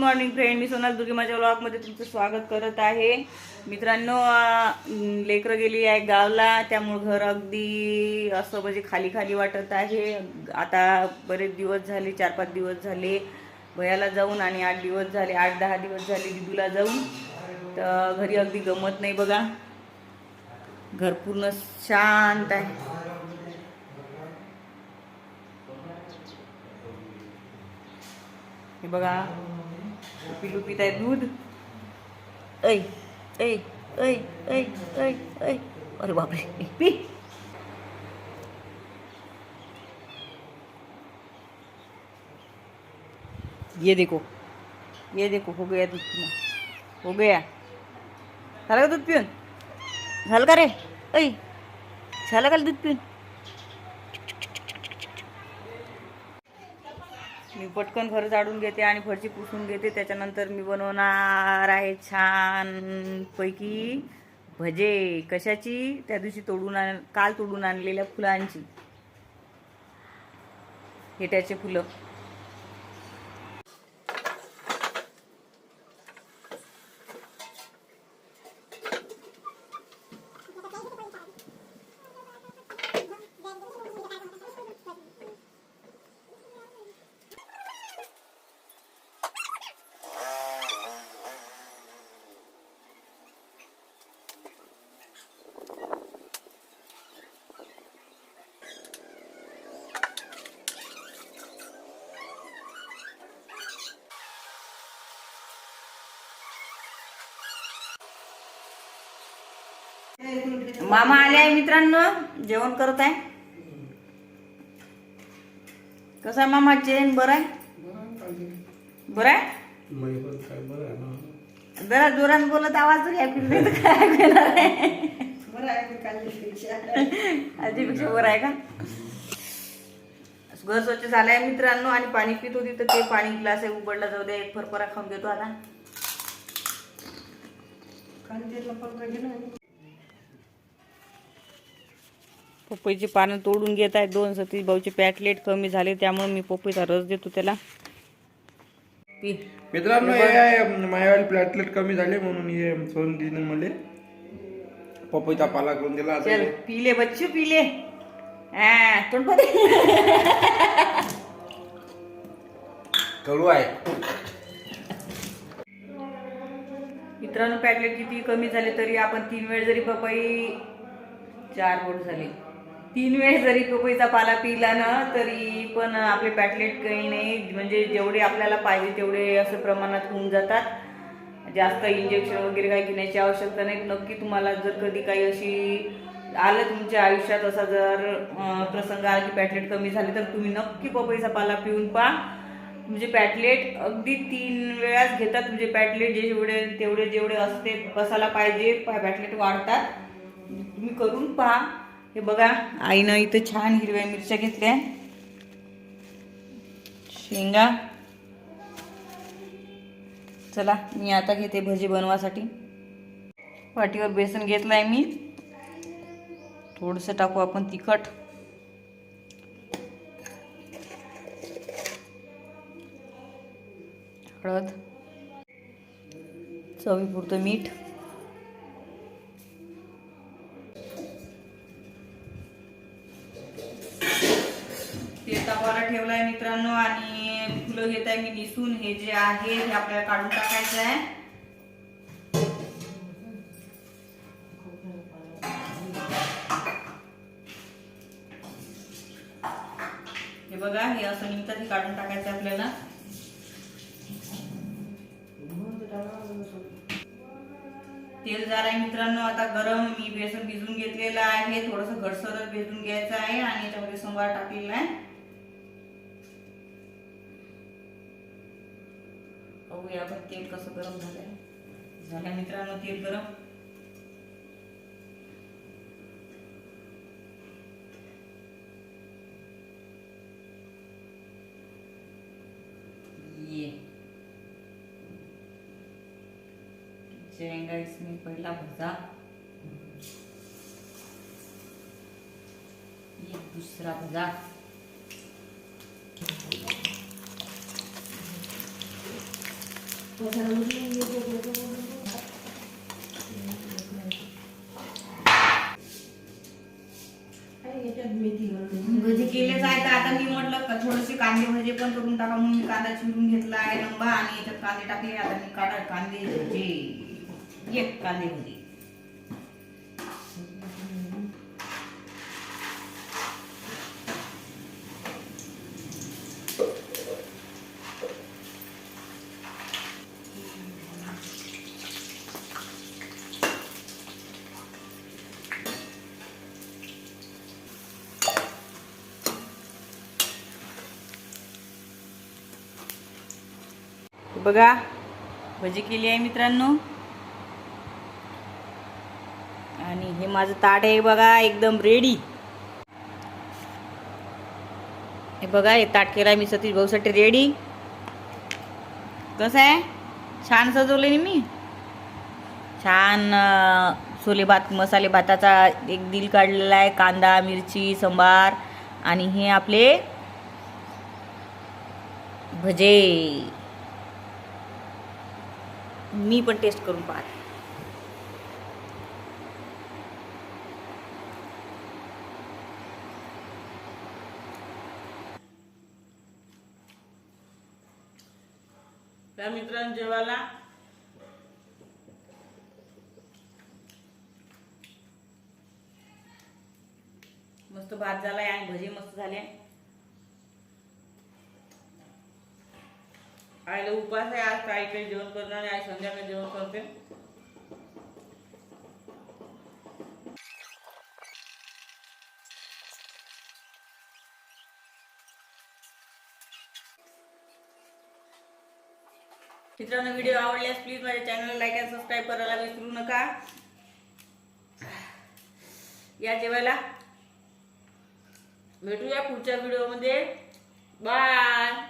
Morning friend मी सोनाल दुर्गे माझ्या ब्लॉगमध्ये तुमचं स्वागत करत आहे. मित्रांनो लेकरं गेली आहे गावला. त्यामुळं घर अगदी असं म्हणजे खाली खाली वाटत आहे. आता बरेच दिवस झाले चार पाच दिवस झाले. भयाला जाऊन आणि आठ दिवस झाले आठ दहा दिवस झाले दिदूला जाऊन. तर घरी अगदी गमत नाही बघा. घर पूर्ण शांत आहे. हे बघा. पिलू पित आहे दूध ऐ ऐ ऐ ऐ ऐ ऐ अरे बापरे ए, पी ये देखो ये देखो हो गया दूध पीना हो गया झालं का दूध पिऊन झालं का रे ऐ झालं का दूध पिऊन पटकन घर जाडून घेते आणि फरची पुसून घेते. त्याच्यानंतर मी बनवणार आहे छान पैकी भजे. कशाची? त्या दिवशी तोडून आण काल तोडून आणलेल्या फुलांची. हेट्याचे फुलं. मामा आले आहे मित्रांनो. जेवण करत आहे. कसा आहे मामा? चेन बरं आहे? बरं आहे? जरा जोरात बोलत आवाज काय आहे? आजीपेक्षा बरं आहे का? घर स्वच्छ झालंय मित्रांनो आणि पाणी पित होती तर ते पाणी ग्लास आहे उघडला जाऊ दे. एक फरफरा खाऊन घेतो आता. पपईची पानं तोडून घेत आहे. दोन सतीश भाऊचे पॅकलेट कमी झाले त्यामुळे मी पपईचा रस देतो त्याला. मित्रांनो मायावाली प्लॅटलेट कमी झाले म्हणून हे सोन दिने मला पपईचा पाला करून दिला चल पीले बच्चू पीले. कडू आहे. मित्रांनो पॅकलेट किती कमी झाले तरी आपण तीन वेळ जरी पपई चार बोट झाले. तीन वेळ जरी पपईचा पाला पिला ना तरी पण आपले पॅटलेट काही नाही. म्हणजे जेवढे आपल्याला पाहिजे तेवढे असं प्रमाणात होऊन जातात. जास्त इंजेक्शन वगैरे काही घेण्याची आवश्यकता नाही. नक्की तुम्हाला जर कधी काही अशी आलं तुमच्या आयुष्यात असा जर प्रसंग आला की पॅटलेट कमी झाले तर तुम्ही नक्की पपईचा पाला पिऊन पहा. म्हणजे पॅटलेट अगदी तीन वेळाच घेतात. म्हणजे पॅटलेट जे जेवढे तेवढे जेवढे असते बसायला पाहिजे पॅटलेट वाढतात. तुम्ही करून पहा. हे बघा आईनं इथं छान हिरव्या मिरच्या घेतल्या. शेंगा. चला मी आता घेते भजी बनवासाठी. पाटीवर बेसन घेतलंय मी. थोडंसं टाकू आपण तिखट. हळद. चवीपुरतं मीठ. किलो घेत आहे मी निसून हे जे आहे हे आपल्याला काढून टाकायचं आहे. हे बघा हे असं निघतात हे काढून टाकायचं आहे आपल्याला. तेल झालंय मित्रांनो आता गरम मी बेसन भिजून घेतलेलं आहे थोडस घडसरच भिजून घ्यायचं आहे आणि याच्यामध्ये सोमवार टाकलेला आहे. बघूया आपण तेल कसं गरम झालंय झालं मित्रांनो तेल गरम ये जाएगा इसमें पहला भजा ये दूसरा भजा भजी केलेच आहे तर आता मी म्हटलं का थोडेसे कांदे भजे पण करून टाका. म्हणून मी कांदा चिरून घेतला आहे लंबा आणि याच्यात कांदे टाकले. आता मी काढा कांदे भजे. एक कांदे भजे. बघा भजी केली आहे मित्रांनो. आणि हे माझं ताट आहे बघा एकदम रेडी हे बघा हे ताट केलं आहे मी सतीश भाऊसाठी रेडी कसं आहे? छान सजवलं मी. छान छोले भात मसाले भाताचा एक दिल काढलेला आहे कांदा मिरची संबार आणि हे आपले भजे. मी पण टेस्ट करून पाहते. त्या मित्रांनो जेवायला. मस्त भात झालाय आणि भजी मस्त झाले. आईला उपास आहे आज काही काही जेवण करणार आहे आई संध्याकाळी जेवण करते. मित्रांनो व्हिडिओ आवडल्यास प्लीज माझ्या चॅनलला लाईक आणि सबस्क्राईब करायला विसरू नका. या जेवायला. भेटूया पुढच्या व्हिडिओमध्ये बाय